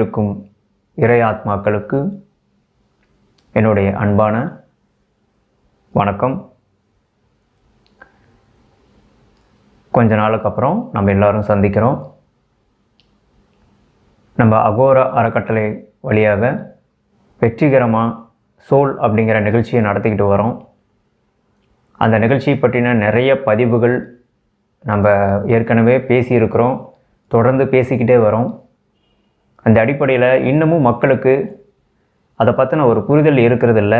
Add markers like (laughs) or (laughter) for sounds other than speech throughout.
இருக்கும் இறை ஆத்மாக்களுக்கு என்னுடைய அன்பான வணக்கம். கொஞ்ச நாளுக்கு அப்புறம் நம்ம எல்லாரும் சந்திக்கிறோம். நம்ம அகோர அறக்கட்டளை வழியாக வெற்றிகரமாக சோல் அப்படிங்கிற நிகழ்ச்சியை நடத்திக்கிட்டு வரோம். அந்த நிகழ்ச்சியை பற்றின நிறைய பதிவுகள் நம்ம ஏற்கனவே பேசியிருக்கிறோம். தொடர்ந்து பேசிக்கிட்டே வரோம். அந்த அடிப்படையில் இன்னமும் மக்களுக்கு அதை பற்றின ஒரு புரிதல் இருக்கிறதில்ல.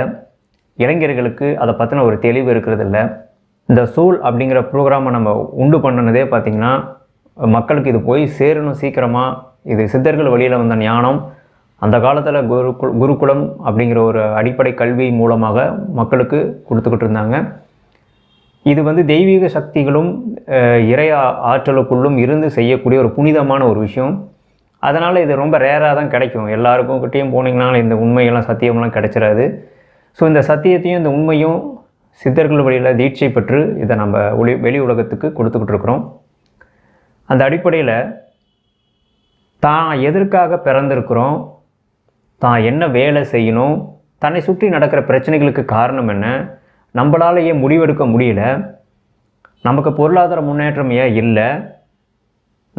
இளைஞர்களுக்கு அதை பற்றின ஒரு தெளிவு இருக்கிறதில்ல. இந்த சூல் அப்படிங்கிற ப்ரோக்ராமை நம்ம உண்டு பண்ணினதே பார்த்திங்கன்னா மக்களுக்கு இது போய் சேரணும் சீக்கிரமாக இது சித்தர்கள் வழியில் வந்த ஞானம். அந்த காலத்தில் குருக்கு குருகுலம் அப்படிங்கிற ஒரு அடிப்படை கல்வி மூலமாக மக்களுக்கு கொடுத்துக்கிட்டு இருந்தாங்க. இது வந்து தெய்வீக சக்திகளும் இறை ஆற்றலுக்குள்ளும் இருந்து செய்யக்கூடிய ஒரு புனிதமான ஒரு விஷயம். அதனால் இது ரொம்ப ரேராக தான் கிடைக்கும். எல்லாருக்கும் கிட்டேயும் போனீங்கன்னா இந்த உண்மையெல்லாம் சத்தியமெல்லாம் கிடைச்சிடாது ஸோ இந்த சத்தியத்தையும் இந்த உண்மையும் சித்தர்கள் வழியில் தீட்சை பெற்று இதை நம்ம ஒளி வெளி உலகத்துக்கு கொடுத்துக்கிட்டு இருக்கிறோம். அந்த அடிப்படையில் தான் எதற்காக பிறந்திருக்கிறோம் தான் என்ன வேலை செய்யணும் தன்னை சுற்றி நடக்கிற பிரச்சனைகளுக்கு காரணம் என்ன நம்மளாலேயே முடிவெடுக்க முடியல நமக்கு பொருளாதார முன்னேற்றம் ஏன் இல்லை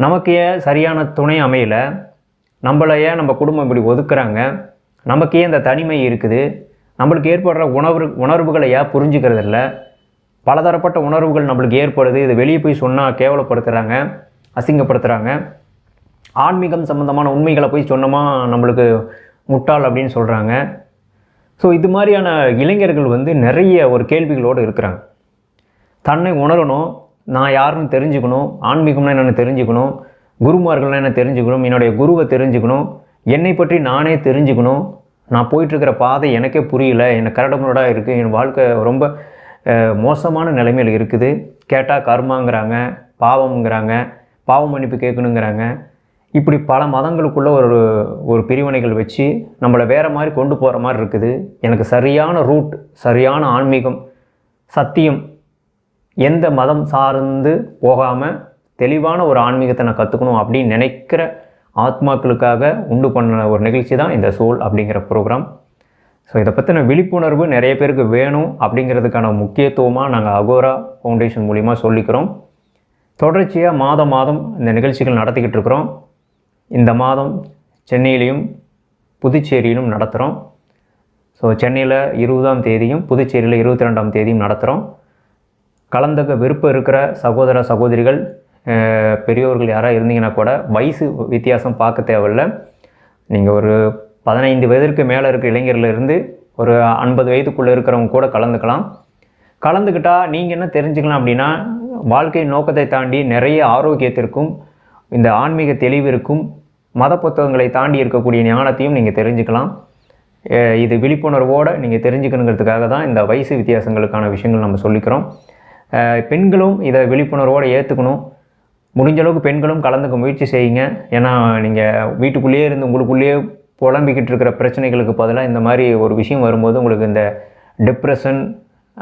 நமக்கு ஏன் சரியான துணை அமையல? நம்மளை ஏன் நம்ம குடும்பம் இப்படி ஒதுக்குறாங்க? நமக்கு ஏன் இந்த தனிமை இருக்குது? நம்மளுக்கு ஏற்படுற உணர்வு உணர்வுகளை ஏன் புரிஞ்சுக்கிறது இல்லை பலதரப்பட்ட உணர்வுகள் நம்மளுக்கு ஏற்படுது. இது வெளியே போய் சொன்னால் கேவலப்படுத்துகிறாங்க அசிங்கப்படுத்துகிறாங்க ஆன்மீகம் சம்மந்தமான உண்மைகளை போய் சொன்னோமா நம்மளுக்கு முட்டாள் அப்படின்னு சொல்கிறாங்க ஸோ இது மாதிரியான இளைஞர்கள் வந்து நிறைய ஒரு கேள்விகளோடு இருக்கிறாங்க. தன்னை உணரணும் நான் யாருன்னு தெரிஞ்சுக்கணும் ஆன்மீகம்னா என்னென்னு தெரிஞ்சுக்கணும் குருமார்கள்னா என்ன தெரிஞ்சுக்கணும் என்னுடைய குருவை தெரிஞ்சுக்கணும் என்னை பற்றி நானே தெரிஞ்சுக்கணும். நான் போயிட்டுருக்கிற பாதை எனக்கே புரியல என்னை கரடமுரடாக இருக்குது என் வாழ்க்கை ரொம்ப மோசமான நிலைமையில் இருக்குது. கேட்டால் கர்மாங்கிறாங்க பாவம்ங்கிறாங்க பாவ மன்னிப்பு கேட்கணுங்கிறாங்க. இப்படி பல மதங்களுக்குள்ளே ஒரு ஒரு பிரிவினைகள் வச்சு நம்மளை வேறு மாதிரி கொண்டு போகிற மாதிரி இருக்குது. எனக்கு சரியான ரூட் சரியான ஆன்மீகம் சத்தியம் எந்த மதம் சார்ந்து போகாமல் தெளிவான ஒரு ஆன்மீகத்தை நான் கற்றுக்கணும் அப்படின்னு நினைக்கிற ஆத்மாக்களுக்காக உண்டு பண்ண ஒரு நிகழ்ச்சி தான் இந்த சோல் அப்படிங்கிற ப்ரோக்ராம் ஸோ இதை பற்றின விழிப்புணர்வு நிறைய பேருக்கு வேணும் அப்படிங்கிறதுக்கான முக்கியத்துவமாக நாங்கள் அகோரா ஃபவுண்டேஷன் மூலிமா சொல்லிக்கிறோம். தொடர்ச்சியாக மாதம் மாதம் இந்த நிகழ்ச்சிகள் நடத்திக்கிட்டு இருக்கிறோம். இந்த மாதம் சென்னையிலையும் புதுச்சேரியிலும் நடத்துகிறோம் ஸோ சென்னையில் இருபதாம் தேதியும் புதுச்சேரியில் இருபத்தி ரெண்டாம் தேதியும் நடத்துகிறோம் கலந்துக்க விருப்பம் இருக்கிற சகோதர சகோதரிகள் பெரியோர்கள் யாராக இருந்தீங்கன்னா கூட வயசு வித்தியாசம் பார்க்க தேவையில்ல. நீங்கள் ஒரு பதினைந்து வயதிற்கு மேலே இருக்கிற இளைஞர்லேருந்து ஒரு ஐம்பது வயதுக்குள்ளே இருக்கிறவங்க கூட கலந்துக்கலாம். கலந்துக்கிட்டால் நீங்கள் என்ன தெரிஞ்சுக்கலாம் அப்படின்னா வாழ்க்கை நோக்கத்தை தாண்டி நிறைய ஆரோக்கியத்திற்கும் இந்த ஆன்மீக தெளிவிற்கும் மத புத்தகங்களை தாண்டி இருக்கக்கூடிய ஞானத்தையும் நீங்கள் தெரிஞ்சுக்கலாம். இது விழிப்புணர்வோடு நீங்கள் தெரிஞ்சுக்கணுங்கிறதுக்காக தான் இந்த வயசு வித்தியாசங்களுக்கான விஷயங்கள் நம்ம சொல்லிக்கிறோம். பெண்களும் இதை விழிப்புணர்வோடு ஏற்றுக்கணும் முடிஞ்ச அளவுக்கு பெண்களும் கலந்துக்க முயற்சி செய்யுங்க. ஏன்னா நீங்கள் வீட்டுக்குள்ளேயே இருந்து உங்களுக்குள்ளேயே புலம்பிக்கிட்டு இருக்கிற பிரச்சனைகளுக்கு பதிலாக இந்த மாதிரி ஒரு விஷயம் வரும்போது உங்களுக்கு இந்த டிப்ரெஷன்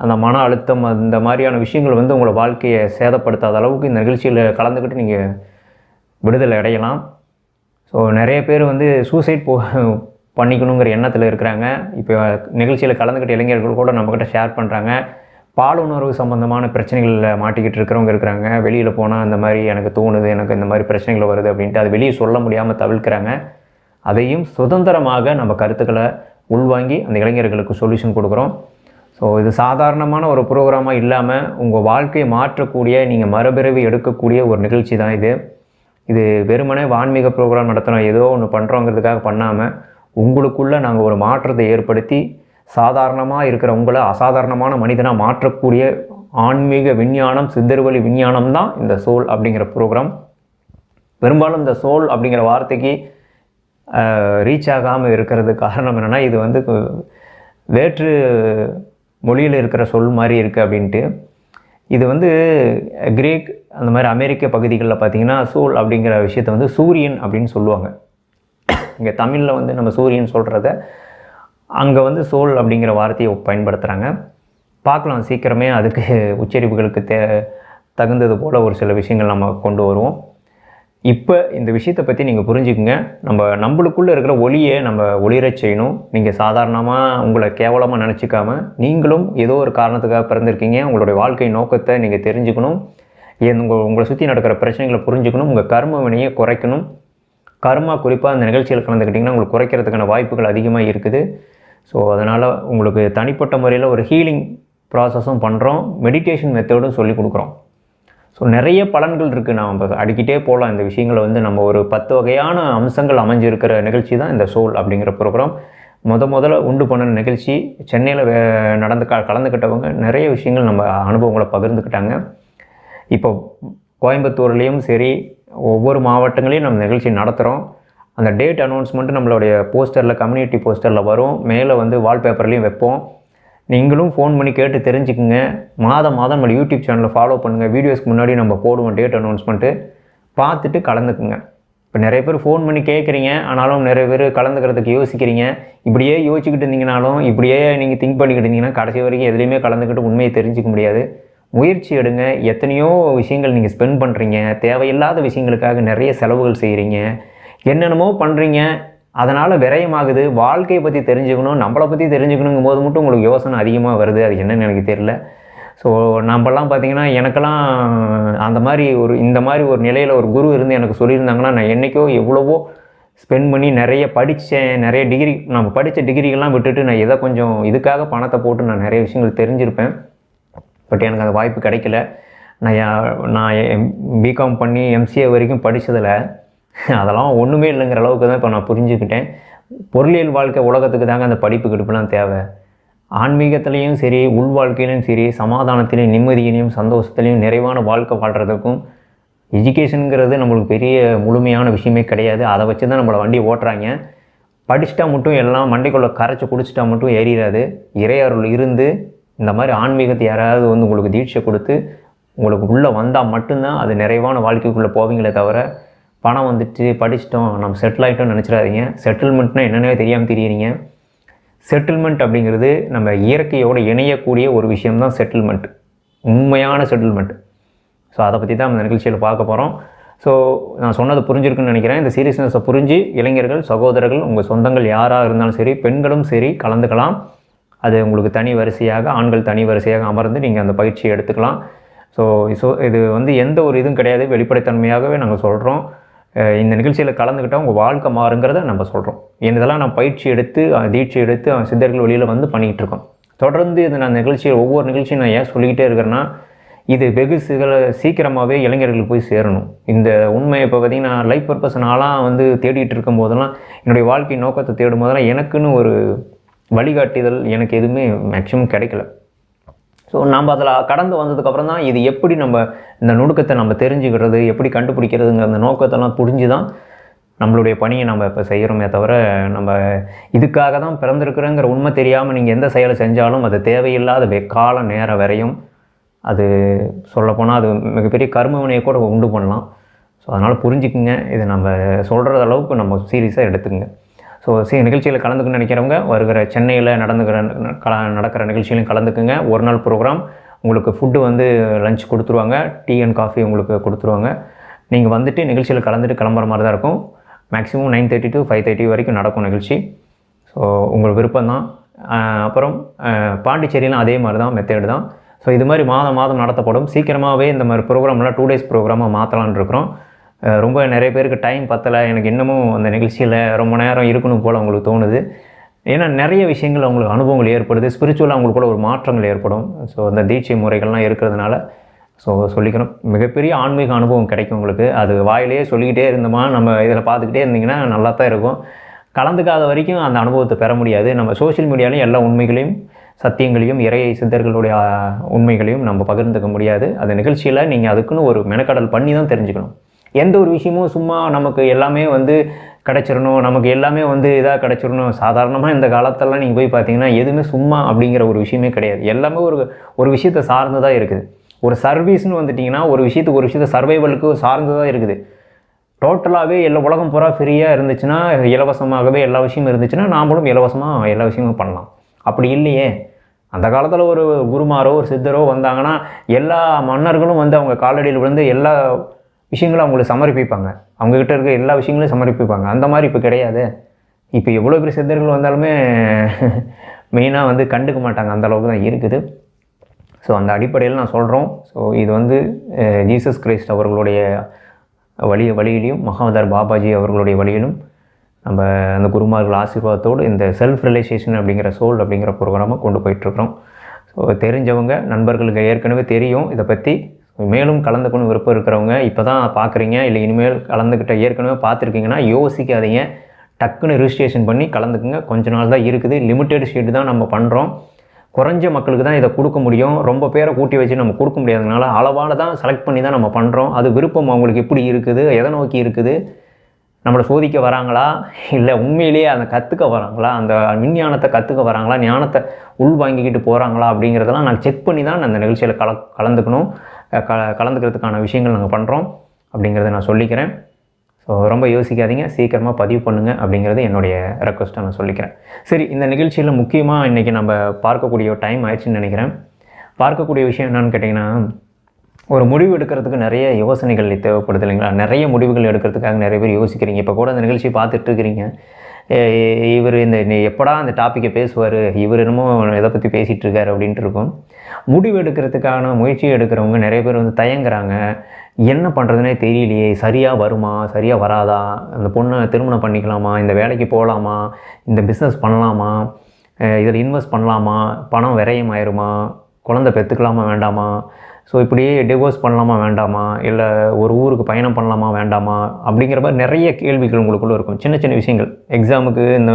அந்த மன அழுத்தம் அந்த மாதிரியான விஷயங்கள் வந்து உங்களை வாழ்க்கையை சேதப்படுத்தாத அளவுக்கு இந்த நிகழ்ச்சியில் கலந்துக்கிட்டு நீங்கள் விடுதலை அடையலாம். ஸோ நிறைய பேர் வந்து சூசைட் போ பண்ணிக்கணுங்கிற எண்ணத்தில் இருக்கிறாங்க. இப்போ நிகழ்ச்சியில் கலந்துக்கிட்ட இளைஞர்கள் கூட நம்மக்கிட்ட ஷேர் பண்ணுறாங்க பால் உணர்வு சம்மந்தமான பிரச்சனைகளில் மாட்டிக்கிட்டு இருக்கிறவங்க இருக்கிறாங்க. வெளியில் போனால் இந்த மாதிரி எனக்கு தோணுது எனக்கு இந்த மாதிரி பிரச்சனைகள் வருது அப்படின்ட்டு அது வெளியே சொல்ல முடியாமல் தவிர்க்கிறாங்க. அதையும் சுதந்திரமாக நம்ம கருத்துக்களை உள்வாங்கி அந்த இளைஞர்களுக்கு சொல்யூஷன் கொடுக்குறோம். ஸோ இது சாதாரணமான ஒரு ப்ரோக்ராமாக இல்லாமல் உங்கள் வாழ்க்கையை மாற்றக்கூடிய நீங்கள் மறுபிறவி எடுக்கக்கூடிய ஒரு நிகழ்ச்சி தான் இது. இது வெறுமனே வான்மீக ப்ரோக்ராம் நடத்துகிறோம் ஏதோ ஒன்று பண்ணுறோங்கிறதுக்காக பண்ணாமல் உங்களுக்குள்ளே நாங்கள் ஒரு மாற்றத்தை ஏற்படுத்தி சாதாரணமாக இருக்கிற உங்களை அசாதாரணமான மனிதனாக மாற்றக்கூடிய ஆன்மீக விஞ்ஞானம் சித்தர்வழி விஞ்ஞானம் தான் இந்த சோல் அப்படிங்கிற ப்ரோக்ராம் பெரும்பாலும் இந்த சோல் அப்படிங்கிற வார்த்தைக்கு ரீச் ஆகாமல் இருக்கிறது காரணம் என்னென்னா இது வந்து வேற்று மொழியில் இருக்கிற சொல் மாதிரி இருக்குது அப்படின்ட்டு. இது வந்து கிரேக் அந்த மாதிரி அமெரிக்க பகுதிகளில் பார்த்தீங்கன்னா சோல் அப்படிங்கிற விஷயத்தை வந்து சூரியன் அப்படின்னு சொல்லுவாங்க. இங்கே தமிழில் வந்து நம்ம சூரியன் சொல்கிறத அங்கே வந்து சோல் அப்படிங்கிற வார்த்தையை பயன்படுத்துகிறாங்க பார்க்கலாம் சீக்கிரமே அதுக்கு உச்சரிப்புகளுக்கு தே தகுந்தது போல் ஒரு சில விஷயங்கள் நம்ம கொண்டு வருவோம். இப்போ இந்த விஷயத்தை பற்றி நீங்கள் புரிஞ்சுக்குங்க. நம்ம நம்மளுக்குள்ளே இருக்கிற ஒளியை நம்ம ஒளிரச் செய்யணும். நீங்கள் சாதாரணமாக உங்களை கேவலமாக நினச்சிக்காம நீங்களும் ஏதோ ஒரு காரணத்துக்காக பிறந்திருக்கீங்க. உங்களுடைய வாழ்க்கை நோக்கத்தை நீங்கள் தெரிஞ்சுக்கணும். உங்கள் உங்களை சுற்றி நடக்கிற பிரச்சனைகளை புரிஞ்சுக்கணும். உங்கள் கர்ம வினையை குறைக்கணும். கர்மா குறிப்பாக அந்த நிகழ்ச்சியில் கலந்துக்கிட்டிங்கன்னா உங்களுக்கு குறைக்கிறதுக்கான வாய்ப்புகள் அதிகமாக இருக்குது. ஸோ அதனால் உங்களுக்கு தனிப்பட்ட முறையில் ஒரு ஹீலிங் ப்ராசஸும் பண்ணுறோம் மெடிடேஷன் மெத்தடும் சொல்லி கொடுக்குறோம். ஸோ நிறைய பலன்கள் இருக்குது நாம் அடிக்கிட்டே போகலாம் இந்த விஷயங்களை வந்து நம்ம ஒரு பத்து வகையான அம்சங்கள் அமைஞ்சிருக்கிற நிகழ்ச்சி தான் இந்த சோல் அப்படிங்கிற ப்ரோக்ராம் முத முதல்ல உண்டு பண்ண நிகழ்ச்சி சென்னையில் வே நடந்து க கலந்துக்கிட்டவங்க நிறைய விஷயங்கள் நம்ம அனுபவங்களை பகிர்ந்துக்கிட்டாங்க. இப்போ கோயம்புத்தூர்லேயும் சரி ஒவ்வொரு மாவட்டங்களையும் நம்ம நிகழ்ச்சி நடத்துகிறோம் அந்த டேட் அனௌன்ஸ்மெண்ட்டு நம்மளுடைய போஸ்டரில் கம்யூனிட்டி போஸ்டரில் வரும். மேலே வந்து வால்பேப்பர்லேயும் வைப்போம். நீங்களும் ஃபோன் பண்ணி கேட்டு தெரிஞ்சுக்குங்க. மாதம் மாதம் நம்ம யூடியூப் சேனலை ஃபாலோ பண்ணுங்கள் வீடியோஸ்க்கு முன்னாடி நம்ம போடுவோம் டேட் அனௌன்ஸ்மெண்ட்டு பார்த்துட்டு கலந்துக்குங்க. இப்போ நிறைய பேர் ஃபோன் பண்ணி கேட்குறீங்க ஆனாலும் நிறைய பேர் கலந்துக்கிறதுக்கு யோசிக்கிறீங்க. இப்படியே யோசிச்சுக்கிட்டு இருந்தீங்கனாலும் இப்படியே நீங்கள் திங்க் பண்ணிக்கிட்டு இருந்தீங்கன்னா கடைசி வரைக்கும் எதுலேயுமே கலந்துக்கிட்டு உண்மையை தெரிஞ்சிக்க முடியாது. முயற்சி எடுங்க. எத்தனையோ விஷயங்கள் நீங்கள் ஸ்பெண்ட் பண்ணுறீங்க தேவையில்லாத விஷயங்களுக்காக நிறைய செலவுகள் செய்கிறீங்க என்னென்னமோ பண்ணுறீங்க அதனால் விரயமாகுது. வாழ்க்கையை பற்றி தெரிஞ்சுக்கணும் நம்மளை பற்றி தெரிஞ்சுக்கணுங்கும் போது மட்டும் உங்களுக்கு யோசனை அதிகமாக வருது. அது என்னென்னு எனக்கு தெரியல. ஸோ நம்மலாம் பார்த்தீங்கன்னா எனக்கெல்லாம் அந்த மாதிரி ஒரு இந்த மாதிரி ஒரு நிலையில் ஒரு குரு இருந்து எனக்கு சொல்லியிருந்தாங்கன்னா நான் என்றைக்கோ எவ்வளவோ ஸ்பெண்ட் பண்ணி நிறைய படித்தேன் நிறைய டிகிரி நம்ம படித்த டிகிரிகள்லாம் விட்டுட்டு நான் எதை கொஞ்சம் இதுக்காக பணத்தை போட்டு நான் நிறைய விஷயங்கள் தெரிஞ்சிருப்பேன். பட் எனக்கு அந்த வாய்ப்பு கிடைக்கல. நான் நான் பிகாம் பண்ணி எம்சிஏ வரைக்கும் படித்ததில் அதெல்லாம் ஒன்றுமே இல்லைங்கிற அளவுக்கு தான் இப்போ நான் புரிஞ்சுக்கிட்டேன். பொருளியல் வாழ்க்கை உலகத்துக்கு தாங்க அந்த படிப்பு கிடுப்புலாம் தேவை. ஆன்மீகத்திலையும் சரி உள் வாழ்க்கையிலையும் சரி சமாதானத்திலையும் நிம்மதியிலையும் சந்தோஷத்துலையும் நிறைவான வாழ்க்கை வாழ்கிறதுக்கும் எஜுகேஷனுங்கிறது நம்மளுக்கு பெரிய முழுமையான விஷயமே கிடையாது. அதை வச்சு தான் நம்மளை வண்டி ஓட்டுறாங்க. படிச்சுட்டா மட்டும் எல்லாம் மண்டைக்குள்ளே கரைச்சி குடிச்சிட்டா மட்டும் ஏறிடாது இறையருள் இருந்து இந்த மாதிரி ஆன்மீகத்தை யாராவது வந்து உங்களுக்கு தீட்சை கொடுத்து உங்களுக்கு உள்ளே வந்தால் மட்டும்தான் அது நிறைவான வாழ்க்கைக்குள்ளே போவீங்களே தவிர பணம் வந்துட்டு படிச்சிட்டோம் நம்ம செட்டில் ஆகிட்டோம்னு நினச்சிடாதீங்க. செட்டில்மெண்ட்னா என்னென்னவே தெரியாமல் தெரியுறீங்க. செட்டில்மெண்ட் அப்படிங்கிறது நம்ம இயற்கையோடு இணையக்கூடிய ஒரு விஷயம்தான் செட்டில்மெண்ட் உண்மையான செட்டில்மெண்ட் ஸோ அதை பற்றி தான் அந்த நிகழ்ச்சியில் பார்க்க போகிறோம் ஸோ நான் சொன்னது புரிஞ்சிருக்குன்னு நினைக்கிறேன். இந்த சீரியஸ்னஸை புரிஞ்சு இளைஞர்கள் சகோதரர்கள் உங்கள் சொந்தங்கள் யாராக இருந்தாலும் சரி பெண்களும் சரி கலந்துக்கலாம். அது உங்களுக்கு தனி வரிசையாக ஆண்கள் தனி வரிசையாக அமர்ந்து நீங்கள் அந்த பயிற்சியை எடுத்துக்கலாம். ஸோ ஸோ இது வந்து எந்த ஒரு இதுவும் கிடையாது. வெளிப்படைத்தன்மையாகவே நாங்கள் சொல்கிறோம் இந்த நிகழ்ச்சியில் கலந்துக்கிட்டால் உங்கள் வாழ்க்கை மாறுங்கிறத நம்ம சொல்கிறோம் இதெல்லாம் நான் பயிற்சி எடுத்து தீட்சி தீட்சை எடுத்து சித்தர்கள் வழியில் வந்து பண்ணிகிட்டு இருக்கோம். தொடர்ந்து இது நான் நிகழ்ச்சியை ஒவ்வொரு நிகழ்ச்சியும் நான் ஏன் சொல்லிக்கிட்டே இருக்கிறேன்னா இது வெகு சில சீக்கிரமாகவே இளைஞர்களுக்கு போய் சேரணும். இந்த உண்மையை இப்போ பார்த்தீங்கன்னா லைஃப் பர்பஸ் நாளாக வந்து தேடிட்டு இருக்கும் போதெல்லாம் என்னுடைய வாழ்க்கை நோக்கத்தை தேடும் போதெல்லாம் எனக்குன்னு ஒரு வழிகாட்டுதல் எனக்கு எதுவுமே மேக்ஸிமம் கிடைக்கல. ஸோ நம்ம அதில் கடந்து வந்ததுக்கப்புறம் தான் இது எப்படி நம்ம இந்த நுணுக்கத்தை நம்ம தெரிஞ்சுக்கிறது எப்படி கண்டுபிடிக்கிறதுங்கிற அந்த நோக்கத்தெல்லாம் புரிஞ்சு தான் நம்மளுடைய பணியை நம்ம இப்போ செய்கிறோமே தவிர நம்ம இதுக்காக தான் பிறந்திருக்கிறோங்கிற உண்மை தெரியாமல் நீங்கள் எந்த செயலை செஞ்சாலும் அது தேவையில்லாத வெ- கால நேரம் வரையும் அது சொல்லப்போனால் அது மிகப்பெரிய கர்ம வினையை கூட உண்டு பண்ணலாம். ஸோ அதனால் புரிஞ்சுக்குங்க. இது நம்ம சொல்கிற அளவுக்கு நம்ம சீரியஸாக எடுத்துக்கங்க. ஸோ சரி நிகழ்ச்சியில் கலந்துக்கணும்னு நினைக்கிறவங்க வருகிற சென்னையில் நடந்துக்கிற கல நடக்கிற நிகழ்ச்சியிலும் கலந்துக்குங்க. ஒரு நாள் ப்ரோக்ராம் உங்களுக்கு ஃபுட்டு வந்து லஞ்ச் கொடுத்துருவாங்க டீ அண்ட் காஃபி உங்களுக்கு கொடுத்துருவாங்க. நீங்கள் வந்துட்டு நிகழ்ச்சியில் கலந்துட்டு கிளம்புற மாதிரி தான் இருக்கும். Maximum nine thirty to five thirty வரைக்கும் நடக்கும் நிகழ்ச்சி. ஸோ உங்கள் விருப்பம் தான். அப்புறம் பாண்டிச்சேரியெலாம் பாண்டிச்சேரியிலும் அதே மாதிரி தான் மெத்தேடு தான். ஸோ இது மாதிரி மாதம் மாதம் நடத்தப்படும். சீக்கிரமாகவே இந்த மாதிரி ப்ரோக்ராம்லாம் டூ டேஸ் ப்ரோக்ராமாக மாற்றலான் இருக்கிறோம். ரொம்ப நிறைய பேருக்கு டைம் பத்தலை. எனக்கு இன்னமும் அந்த நிகழ்ச்சியில் ரொம்ப நேரம் இருக்கணும் போல் அவங்களுக்கு தோணுது. ஏன்னா நிறைய விஷயங்கள் அவங்களுக்கு அனுபவங்கள் ஏற்படுது. ஸ்பிரிச்சுவலாக அவங்களுக்குள்ள ஒரு மாற்றங்கள் ஏற்படும். ஸோ அந்த தீட்சை முறைகள்லாம் இருக்கிறதுனால ஸோ சொல்லிக்கிறோம் மிகப்பெரிய ஆன்மீக அனுபவம் கிடைக்கும் உங்களுக்கு. அது வாயிலேயே சொல்லிக்கிட்டே இருந்தோமா நம்ம இதில் பார்த்துக்கிட்டே இருந்தீங்கன்னா நல்லா தான் இருக்கும். கலந்துக்காத வரைக்கும் அந்த அனுபவத்தை பெற முடியாது. நம்ம சோஷியல் மீடியாலையும் எல்லா உண்மைகளையும் சத்தியங்களையும் இறை சித்தர்களுடைய உண்மைகளையும் நம்ம பகிர்ந்துக்க முடியாது. அந்த நிகழ்ச்சியில் நீங்கள் அதுக்குன்னு ஒரு மெனக்கடல் பண்ணி தான் தெரிஞ்சுக்கணும். எந்த ஒரு விஷயமும் சும்மா நமக்கு எல்லாமே வந்து கிடச்சிடணும் நமக்கு எல்லாமே வந்து இதாக கிடச்சிடணும். சாதாரணமாக இந்த காலத்தெல்லாம் நீங்கள் போய் பார்த்தீங்கன்னா எதுவுமே சும்மா அப்படிங்கிற ஒரு விஷயமே கிடையாது. எல்லாமே ஒரு ஒரு விஷயத்தை சார்ந்து தான் இருக்குது. ஒரு சர்வீஸ்னு வந்துட்டிங்கன்னா ஒரு விஷயத்துக்கு ஒரு விஷயத்தை சர்வைவலுக்கு சார்ந்து தான் இருக்குது. டோட்டலாகவே எல்லா உலகம் பூரா ஃப்ரீயாக இருந்துச்சுன்னா இலவசமாகவே எல்லா விஷயமும் இருந்துச்சுன்னா நாமளும் இலவசமாக எல்லா விஷயமும் பண்ணலாம். அப்படி இல்லையே. அந்த காலத்தில் ஒரு குருமாரோ ஒரு சித்தரோ வந்தாங்கன்னா எல்லா மன்னர்களும் வந்து அவங்க காலடியில் விழுந்து எல்லா விஷயங்களை அவங்களுக்கு சமர்ப்பிப்பாங்க. அவங்கக்கிட்ட இருக்க எல்லா விஷயங்களையும் சமர்ப்பிப்பாங்க. அந்த மாதிரி இப்போ கிடையாது. இப்போ எவ்வளோ பெரிய சித்தர்கள் வந்தாலுமே (laughs) மெயினாக வந்து கண்டுக்க மாட்டாங்க. அந்த அளவுக்கு தான் இருக்குது. ஸோ அந்த அடிப்படையில் நான் சொல்கிறோம் ஸோ இது வந்து ஜீசஸ் கிரைஸ்ட் அவர்களுடைய வழி வழியிலையும் மகாவதார் பாபாஜி அவர்களுடைய வழியிலும் நம்ம அந்த குருமார்கள் ஆசீர்வாதத்தோடு இந்த செல்ஃப் ரிலைசேஷன் அப்படிங்கிற சோல் அப்படிங்கிற ப்ரோக்ராமை கொண்டு போயிட்டுருக்குறோம் ஸோ தெரிஞ்சவங்க நண்பர்களுக்கு ஏற்கனவே தெரியும். இதை பற்றி மேலும் கலந்துக்கணும் விருப்பம் இருக்கிறவங்க இப்போ தான் பார்க்குறீங்க இல்லை இனிமேல் கலந்துக்கிட்ட ஏற்கனவே பார்த்துருக்கீங்கன்னா யோசிக்காதீங்க. டக்குன்னு ரிஜிஸ்ட்ரேஷன் பண்ணி கலந்துக்குங்க. கொஞ்ச நாள் தான் இருக்குது. லிமிட்டெட் ஷீட் தான் நம்ம பண்ணுறோம் குறைஞ்ச மக்களுக்கு தான் இதை கொடுக்க முடியும். ரொம்ப பேரை கூட்டி வச்சு நம்ம கொடுக்க முடியாதனால அளவால் தான் செலக்ட் பண்ணி தான் நம்ம பண்ணுறோம் அது விருப்பம் அவங்களுக்கு எப்படி இருக்குது? எதை நோக்கி இருக்குது? நம்மளை சோதிக்க வராங்களா? இல்லை உண்மையிலேயே அதை கற்றுக்க வராங்களா? அந்த விஞ்ஞானத்தை கற்றுக்க வராங்களா? ஞானத்தை உள் வாங்கிக்கிட்டு போகிறாங்களா அப்படிங்கிறதெல்லாம் நான் செக் பண்ணி தான் அந்த நிகழ்ச்சியில் கல கலந்துக்கணும். க கலந்துக்கிறதுக்கான விஷயங்கள் நாங்கள் பண்ணுறோம் அப்படிங்கிறத நான் சொல்லிக்கிறேன். ஸோ ரொம்ப யோசிக்காதீங்க. சீக்கிரமாக பதிவு பண்ணுங்கள் அப்படிங்கிறது என்னுடைய ரெக்வஸ்ட்டை நான் சொல்லிக்கிறேன். சரி இந்த நிகழ்ச்சியில் முக்கியமாக இன்றைக்கி நம்ம பார்க்கக்கூடிய டைம் ஆயிடுச்சுன்னு நினைக்கிறேன். பார்க்கக்கூடிய விஷயம் என்னன்னு கேட்டிங்கன்னா ஒரு முடிவு எடுக்கிறதுக்கு நிறைய யோசனைகள் தேவைப்படுது இல்லைங்களா? நிறைய முடிவுகள் எடுக்கிறதுக்காக நிறைய பேர் யோசிக்கிறீங்க. இப்போ கூட அந்த நிகழ்ச்சி பார்த்துட்டு இருக்கிறீங்க. இவர் இந்த எப்படா அந்த டாப்பிக்கை பேசுவார்? இவர் என்னமோ எதை பற்றி பேசிகிட்டு இருக்காரு அப்படின்ட்டு இருக்கும். முடிவு எடுக்கிறதுக்கான முயற்சி எடுக்கிறவங்க நிறைய பேர் வந்து தயங்குறாங்க. என்ன பண்ணுறதுனே தெரியலையே. சரியாக வருமா? சரியாக வராதா? அந்த பொண்ணை திருமணம் பண்ணிக்கலாமா? இந்த வேலைக்கு போகலாமா? இந்த பிஸ்னஸ் பண்ணலாமா? இதில் இன்வெஸ்ட் பண்ணலாமா? பணம் விரயம் ஆயிருமா குழந்தை பெற்றுக்கலாமா? வேண்டாமா? ஸோ இப்படியே டிவோர்ஸ் பண்ணலாமா வேண்டாமா? இல்லை ஒரு ஊருக்கு பயணம் பண்ணலாமா வேண்டாமா? அப்படிங்கிற மாதிரி நிறைய கேள்விகள் உங்களுக்குள்ளே இருக்கும். சின்ன சின்ன விஷயங்கள். எக்ஸாமுக்கு இந்த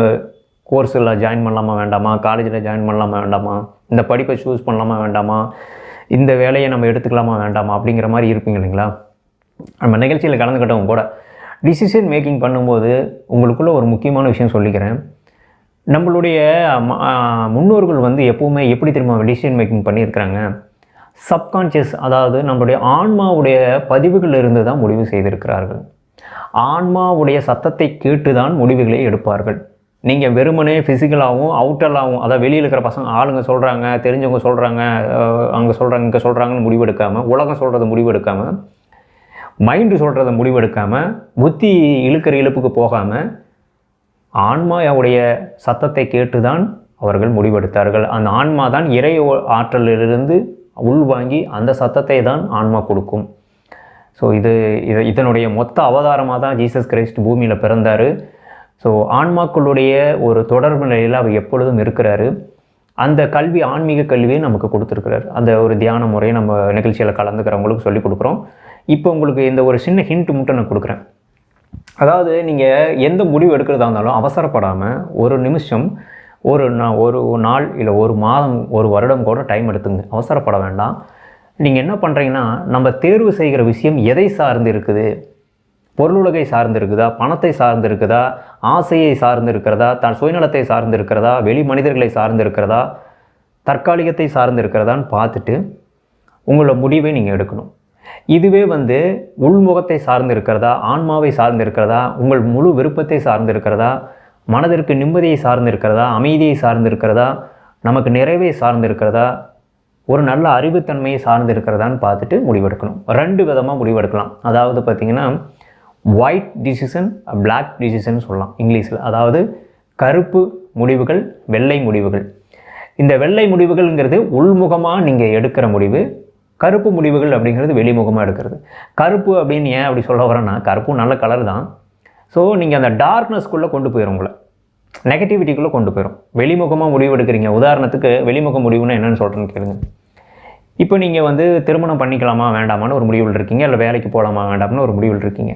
கோர்ஸில் ஜாயின் பண்ணலாமா வேண்டாமா? காலேஜில் ஜாயின் பண்ணலாமா வேண்டாமா? இந்த படிப்பை சூஸ் பண்ணலாமா வேண்டாமா? இந்த வேலையை நம்ம எடுத்துக்கலாமா வேண்டாமா? அப்படிங்கிற மாதிரி இருப்பீங்க இல்லைங்களா? நம்ம நிகழ்ச்சியில் கலந்துக்கிட்டவங்க கூட டிசிஷன் மேக்கிங் பண்ணும்போது உங்களுக்குள்ள ஒரு முக்கியமான விஷயம் சொல்லிக்கிறேன். நம்மளுடைய முன்னோர்கள் வந்து எப்போவுமே எப்படி திரும்ப டிசிஷன் மேக்கிங் பண்ணியிருக்கிறாங்க? சப்கான்ஷியஸ் அதாவது நம்மளுடைய ஆன்மாவுடைய பதிவுகள் இருந்து தான் முடிவு செய்திருக்கிறார்கள். ஆன்மாவுடைய சத்தத்தை கேட்டு தான் முடிவுகளை எடுப்பார்கள். நீங்கள் வெறுமனே ஃபிசிக்கலாகவும் அவுட்டலாகவும் அதாவது வெளியில் இருக்கிற பசங்க ஆளுங்க சொல்கிறாங்க தெரிஞ்சவங்க சொல்கிறாங்க அங்கே சொல்கிறாங்க இங்கே சொல்கிறாங்கன்னு முடிவெடுக்காமல் உலகம் சொல்கிறத முடிவெடுக்காமல் மைண்டு சொல்கிறத முடிவெடுக்காமல் புத்தி இழுக்கிற இழுப்புக்கு போகாமல் ஆன்மாவுடைய சத்தத்தை கேட்டு தான் அவர்கள் முடிவெடுத்தார்கள். அந்த ஆன்மா தான் இறை ஆற்றலிலிருந்து உள்வாங்கி அந்த சத்தத்தை தான் ஆன்மா கொடுக்கும். ஸோ இது இது இதனுடைய மொத்த அவதாரமாக தான் ஜீசஸ் கிரைஸ்ட் பூமியில் பிறந்தார். ஸோ ஆன்மாக்களுடைய ஒரு தொடர்பு நிலையில் அவர் எப்பொழுதும் இருக்கிறாரு. அந்த கல்வி ஆன்மீக கல்வியை நமக்கு கொடுத்துருக்கிறார். அந்த ஒரு தியான முறையை நம்ம நிகழ்ச்சியில் கலந்துக்கிறவங்களுக்கு சொல்லிக் கொடுக்குறோம். இப்போ உங்களுக்கு இந்த ஒரு சின்ன ஹிண்ட் மட்டும் நான் கொடுக்குறேன். அதாவது நீங்கள் எந்த முடிவு எடுக்கிறதா இருந்தாலும் அவசரப்படாமல் ஒரு நிமிஷம் ஒரு நா- ஒரு நாள் இல்லை ஒரு மாதம் ஒரு வருடம் கூட டைம் எடுத்துங்க. அவசரப்பட வேண்டாம். நீங்கள் என்ன பண்ணுறீங்கன்னா நம்ம தேர்வு செய்கிற விஷயம் எதை சார்ந்து இருக்குது? பொருளுலகை சார்ந்து இருக்குதா? பணத்தை சார்ந்து இருக்குதா? ஆசையை சார்ந்து இருக்கிறதா? தன் சுயநலத்தை சார்ந்து இருக்கிறதா? வெளி மனிதர்களை சார்ந்து இருக்கிறதா? தற்காலிகத்தை சார்ந்து இருக்கிறதான்னு பார்த்துட்டு உங்களோட முடிவை நீங்கள் எடுக்கணும். இதுவே வந்து உள்முகத்தை சார்ந்து இருக்கிறதா? ஆன்மாவை சார்ந்து இருக்கிறதா? உங்கள் முழு விருப்பத்தை சார்ந்து இருக்கிறதா? மனதிற்கு நிம்மதியை சார்ந்து இருக்கிறதா அமைதியை சார்ந்து இருக்கிறதா நமக்கு நிறைவை சார்ந்து இருக்கிறதா ஒரு நல்ல அறிவுத்தன்மையை சார்ந்து இருக்கிறதான்னு பார்த்துட்டு முடிவெடுக்கணும். ரெண்டு விதமாக முடிவெடுக்கலாம். அதாவது பார்த்திங்கன்னா ஒயிட் டிசிஷன் பிளாக் டிசிஷன் சொல்லலாம் இங்கிலீஷில். அதாவது கருப்பு முடிவுகள் வெள்ளை முடிவுகள். இந்த வெள்ளை முடிவுகள்ங்கிறது உள்முகமாக நீங்கள் எடுக்கிற முடிவு கருப்பு முடிவுகள் அப்படிங்கிறது வெளிமுகமாக எடுக்கிறது. கருப்பு அப்படின்னு ஏன் அப்படி சொல்ல வரேன்னா கருப்பும் நல்ல கலர் தான். ஸோ நீங்கள் அந்த டார்க்னஸ்க்குள்ளே கொண்டு போயிடும் உங்களை. நெகட்டிவிட்டிக்குள்ளே கொண்டு போயிடும் வெளிமுகமாக முடிவு எடுக்கிறீங்க உதாரணத்துக்கு வெளிமுக முடிவுன்னா என்னென்னு சொல்கிறேன்னு கேளுங்க. இப்போ நீங்கள் வந்து திருமணம் பண்ணிக்கலாமா வேண்டாமான்னு ஒரு முடிவில் இருக்கீங்க. இல்லை வேலைக்கு போகலாமா வேண்டாம்னு ஒரு முடிவில் இருக்கீங்க.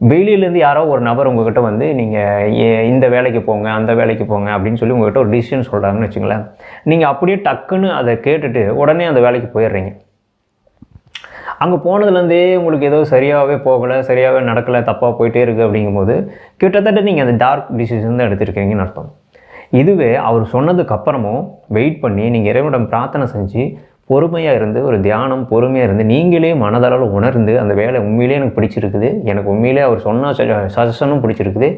வெளியிலேருந்து யாரோ ஒரு நபர் உங்ககிட்ட வந்து நீங்கள் இந்த வேலைக்கு போங்க அந்த வேலைக்கு போங்க அப்படின்னு சொல்லி உங்ககிட்ட ஒரு டிசிஷன் சொல்கிறாங்கன்னு வச்சுங்களேன். நீங்கள் அப்படியே டக்குன்னு அதை கேட்டுட்டு உடனே அந்த வேலைக்கு போயிடுறீங்க. அங்கே போனதுலேருந்தே உங்களுக்கு ஏதோ சரியாகவே போகலை சரியாகவே நடக்கலை தப்பாக போயிட்டே இருக்குது அப்படிங்கும்போது கிட்டத்தட்ட நீங்கள் அந்த டார்க் டிசிஷன் தான் எடுத்திருக்கீங்கன்னு அர்த்தம். இதுவே அவர் சொன்னதுக்கு அப்புறமும் வெயிட் பண்ணி நீங்கள் இறைவனிடம் பிரார்த்தனை செஞ்சு பொறுமையாக இருந்து ஒரு தியானம் பொறுமையாக இருந்து நீங்களே மனதளவில் உணர்ந்து அந்த வேலை உண்மையிலே எனக்கு பிடிச்சிருக்குது. எனக்கு உண்மையிலே அவர் சொன்ன சஜஷனும் பிடிச்சிருக்குது.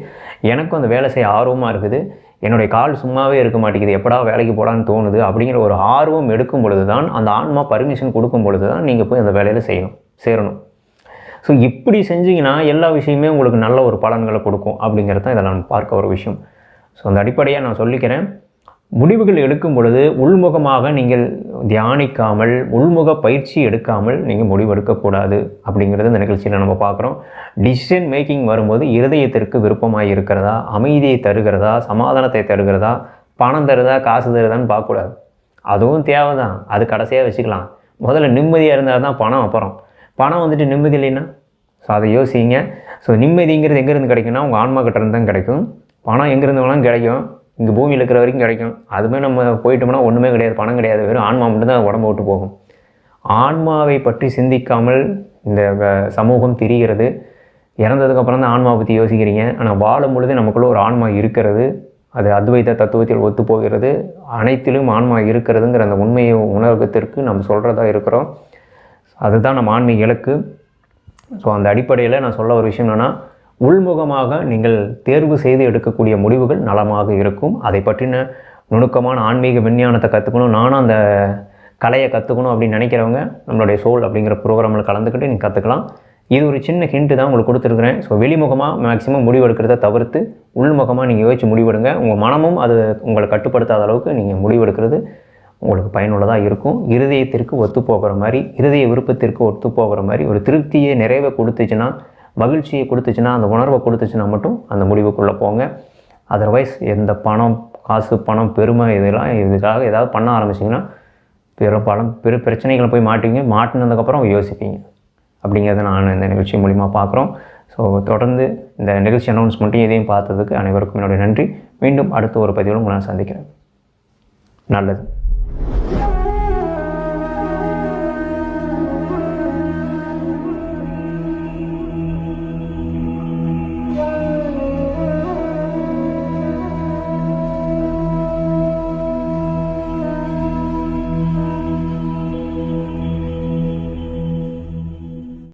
எனக்கும் அந்த வேலை செய்ய ஆர்வமாக இருக்குது. என்னுடைய கால் சும்மாவே இருக்க மாட்டேங்குது. எப்படா வேலைக்கு போகலான்னு தோணுது அப்படிங்கிற ஒரு ஆர்வம் எடுக்கும் பொழுது தான் அந்த ஆன்மா பர்மிஷன் கொடுக்கும் பொழுது தான் நீங்கள் போய் அந்த வேலையில் செய்யணும் சேரணும். ஸோ இப்படி செஞ்சீங்கன்னா எல்லா விஷயமே உங்களுக்கு நல்ல ஒரு பலன்களை கொடுக்கும் அப்படிங்கிறது தான் இதில் நான் பார்க்க ஒரு விஷயம். ஸோ அந்த அடிப்படையாக நான் சொல்லிக்கிறேன். முடிவுகள் எடுக்கும் பொழுது உள்முகமாக நீங்கள் தியானிக்காமல் உள்முக பயிற்சி எடுக்காமல் நீங்கள் முடிவு எடுக்கக்கூடாது அப்படிங்கிறது இந்த நிகழ்ச்சியில் நம்ம பார்க்குறோம். டிசிஷன் மேக்கிங் வரும்போது இருதயத்திற்கு விருப்பமாக இருக்கிறதா? அமைதியை தருகிறதா? சமாதானத்தை தருகிறதா? பணம் தருதா? காசு தருதான்னு பார்க்கக்கூடாது. அதுவும் தேவை தான் அது கடைசியாக வச்சுக்கலாம். முதல்ல நிம்மதியாக இருந்தால் தான் பணம் அப்புறம். பணம் வந்துட்டு நிம்மதி இல்லைன்னா? ஸோ அதை யோசிங்க. ஸோ நிம்மதிங்கிறது எங்கேருந்து கிடைக்கும்னா உங்கள் ஆன்மா கிட்டேருந்து தான் கிடைக்கும். பணம் எங்கேருந்து வேணாலும் கிடைக்கும். இங்கே பூமியில் இருக்கிற வரைக்கும் கிடைக்கும். அதுமே நம்ம போயிட்டோம்னா ஒன்றுமே கிடையாது. பணம் கிடையாது. வெறும் ஆன்மா மட்டும்தான் உடம்பு விட்டு போகும். ஆன்மாவை பற்றி சிந்திக்காமல் இந்த சமூகம் திரிகிறது. இறந்ததுக்கப்புறம் தான் ஆன்மாவை பற்றி யோசிக்கிறீங்க. ஆனால் வாழும் பொழுது நமக்குள்ளே ஒரு ஆன்மா இருக்கிறது. அது அத்வைத தத்துவத்தில் ஒத்து போகிறது. அனைத்திலும் ஆன்மா இருக்கிறதுங்கிற அந்த உண்மையை உணர்வதற்கு நம்ம சொல்கிறதா இருக்கிறோம். அதுதான் நம்ம ஆன்மீக இலக்கு. ஸோ அந்த அடிப்படையில் நான் சொல்ல ஒரு விஷயம் என்னென்னா உள்முகமாக நீங்கள் தேர்வு செய்து எடுக்கக்கூடிய முடிவுகள் நலமாக இருக்கும். அதை பற்றின நுணுக்கமான ஆன்மீக விஞ்ஞானத்தை கற்றுக்கணும் நானும் அந்த கலையை கற்றுக்கணும் அப்படின்னு நினைக்கிறவங்க நம்மளுடைய சோல் அப்படிங்கிற ப்ரோக்ராமில் கலந்துக்கிட்டு நீங்கள் கற்றுக்கலாம் இது ஒரு சின்ன ஹிண்ட்டு தான் உங்களுக்கு கொடுத்துருக்குறேன். ஸோ வெளிமுகமாக மேக்ஸிமம் முடிவெடுக்கிறத தவிர்த்து உள்முகமாக நீங்கள் யோசிச்சு முடிவெடுங்க. உங்கள் மனமும் அது உங்களை கட்டுப்படுத்தாத அளவுக்கு நீங்கள் முடிவெடுக்கிறது உங்களுக்கு பயனுள்ளதாக இருக்கும். இருதயத்திற்கு ஒத்து போகிற மாதிரி இருதய விருப்பத்திற்கு ஒத்து போகிற மாதிரி ஒரு திருப்தியை நிறைவை கொடுத்துச்சுன்னா மகிழ்ச்சியை கொடுத்துச்சுன்னா அந்த உணர்வை கொடுத்துச்சுன்னா மட்டும் அந்த முடிவுக்குள்ளே போங்க. அதர்வைஸ் எந்த பணம் காசு பணம் பெருமை இதெல்லாம் இதுக்காக ஏதாவது பண்ண ஆரம்பிச்சிங்கன்னா பெரும் பணம் பெரு பிரச்சனைகளை போய் மாட்டுவீங்க. மாட்டினதுக்கப்புறம் யோசிப்பீங்க. அப்படிங்கிறத நான் இந்த நிகழ்ச்சி மூலிமா பார்க்குறோம். ஸோ தொடர்ந்து இந்த நிகழ்ச்சி அனௌன்ஸ்மெண்ட்டையும் இதையும் பார்த்ததுக்கு அனைவருக்கும் என்னுடைய நன்றி. மீண்டும் அடுத்த ஒரு பதிவில் உங்களை நான் சந்திக்கிறேன். நல்லது.